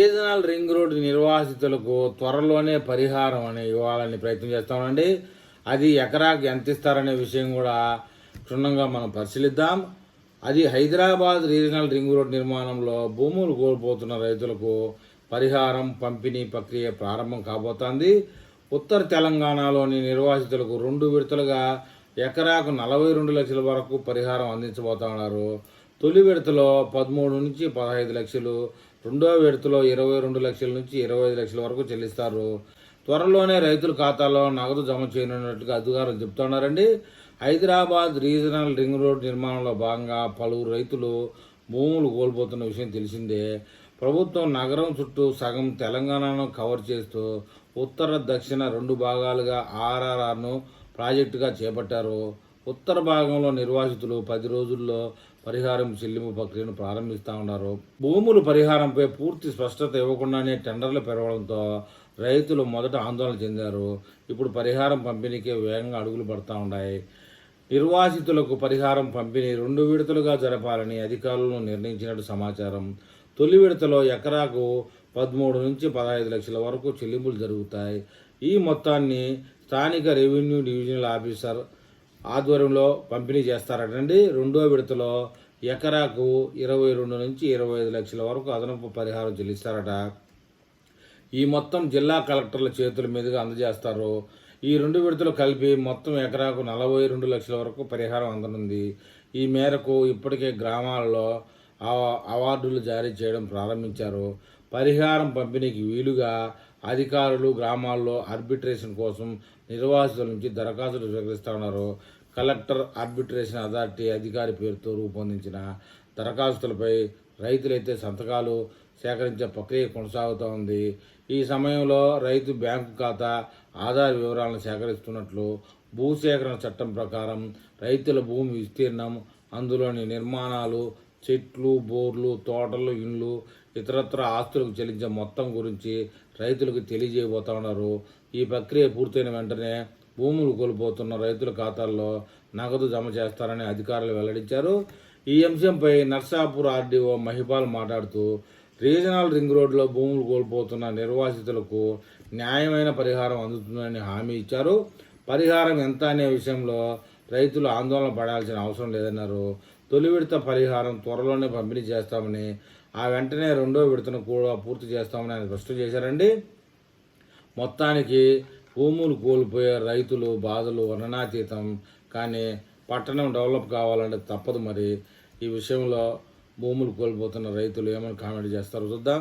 Regional ring road నిర్వాసితులకు త్వరలోనే పరిహారం అనే ఇవ్వాలని ప్రయత్నం చేస్తామండి అది ఎకరాకి ఎంత ఇస్తారనే విషయం కూడా క్షుణ్ణంగా మనం పరిశీలిద్దాం. అది హైదరాబాద్ రీజనల్ రింగ్ రోడ్ నిర్మాణంలో భూములు కోల్పోతున్న రైతులకు పరిహారం పంపిణీ ప్రక్రియ ప్రారంభం కాబోతోంది. ఉత్తర తెలంగాణలోని నిర్వాసితులకు రెండు విడతలుగా ఎకరాకు నలభై రెండు లక్షల వరకు పరిహారం అందించబోతా ఉన్నారు. తొలి విడతలో పదమూడు నుంచి పదహైదు లక్షలు రెండో విడతలో ఇరవై రెండు లక్షల నుంచి ఇరవై ఐదు లక్షల వరకు చెల్లిస్తారు. త్వరలోనే రైతుల ఖాతాలో నగదు జమ చేయనున్నట్టుగా అధికారులు చెప్తున్నారండి హైదరాబాద్ రీజనల్ రింగ్ రోడ్ నిర్మాణంలో భాగంగా పలువురు రైతులు భూములు కోల్పోతున్న విషయం తెలిసిందే. ప్రభుత్వం నగరం చుట్టూ సగం తెలంగాణను కవర్ చేస్తూ ఉత్తర దక్షిణ రెండు భాగాలుగా ఆర్ఆర్ఆర్ను ప్రాజెక్టుగా చేపట్టారు. ఉత్తర భాగంలో నిర్వాసితులు పది రోజుల్లో పరిహారం చెల్లింపు ప్రక్రియను ప్రారంభిస్తూ ఉన్నారు. భూములు పరిహారంపై పూర్తి స్పష్టత ఇవ్వకుండానే టెండర్లు పెరగడంతో రైతులు మొదట ఆందోళన చెందారు. ఇప్పుడు పరిహారం పంపిణీకి వేగంగా అడుగులు పడతా ఉన్నాయి. నిర్వాసితులకు పరిహారం పంపిణీ రెండు విడతలుగా జరపాలని అధికారులు నిర్ణయించినట్టు సమాచారం. తొలి విడతలో ఎకరాకు పదమూడు నుంచి పదహైదు లక్షల వరకు చెల్లింపులు జరుగుతాయి. ఈ మొత్తాన్ని స్థానిక రెవెన్యూ డివిజనల్ ఆఫీసర్ ఆధ్వర్యంలో పంపిణీ చేస్తారటండి. రెండో విడతలో ఎకరాకు ఇరవై రెండు నుంచి ఇరవై ఐదు లక్షల వరకు అదనపు పరిహారం చెల్లిస్తారట. ఈ మొత్తం జిల్లా కలెక్టర్ల చేతుల మీదుగా అందజేస్తారు. ఈ రెండు విడతలు కలిపి మొత్తం ఎకరాకు నలభై రెండు లక్షల వరకు పరిహారం అందనుంది. ఈ మేరకు ఇప్పటికే గ్రామాలలో అవ- అవార్డులు జారీ చేయడం ప్రారంభించారు. పరిహారం పంపిణీకి వీలుగా అధికారులు గ్రామాల్లో ఆర్బిట్రేషన్ కోసం నిర్వాసితుల నుంచి దరఖాస్తులు స్వీకరిస్తున్నారు కలెక్టర్ ఆర్బిట్రేషన్ అథారిటీ అధికారి పేరుతో రూపొందించిన దరఖాస్తులపై రైతులైతే సంతకాలు సేకరించే ప్రక్రియ కొనసాగుతూ ఉంది. ఈ సమయంలో రైతు బ్యాంకు ఖాతా ఆధార్ వివరాలను సేకరిస్తున్నట్లు భూసేకరణ చట్టం ప్రకారం రైతుల భూమి విస్తీర్ణం అందులోని నిర్మాణాలు చెట్లు బోర్లు తోటలు ఇండ్లు ఇతరత్ర ఆస్తులకు చెల్లించే మొత్తం గురించి రైతులకు తెలియజేయబోతా ఉన్నారు. ఈ ప్రక్రియ పూర్తయిన వెంటనే భూములు కోల్పోతున్న రైతుల ఖాతాల్లో నగదు జమ చేస్తారని అధికారులు వెల్లడించారు. ఈ అంశంపై నర్సాపూర్ ఆర్డీఓ మహిపాల్ మాట్లాడుతూ రీజనల్ రింగ్ రోడ్లో భూములు కోల్పోతున్న నిర్వాసితులకు న్యాయమైన పరిహారం అందుతుందని హామీ ఇచ్చారు. పరిహారం ఎంత అనే విషయంలో రైతులు ఆందోళన పడాల్సిన అవసరం లేదన్నారు. తొలి విడత పరిహారం త్వరలోనే పంపిణీ చేస్తామని ఆ వెంటనే రెండో విడతను కూడా పూర్తి చేస్తామని ఆయన స్పష్టం చేశారండి. మొత్తానికి భూములు కోల్పోయే రైతులు బాధలు వర్ణనాతీతం కానీ పట్టణం డెవలప్ కావాలంటే తప్పదు మరి. ఈ విషయంలో భూములు కోల్పోతున్న రైతులు ఏమని కామెంట్ చేస్తారో చూద్దాం.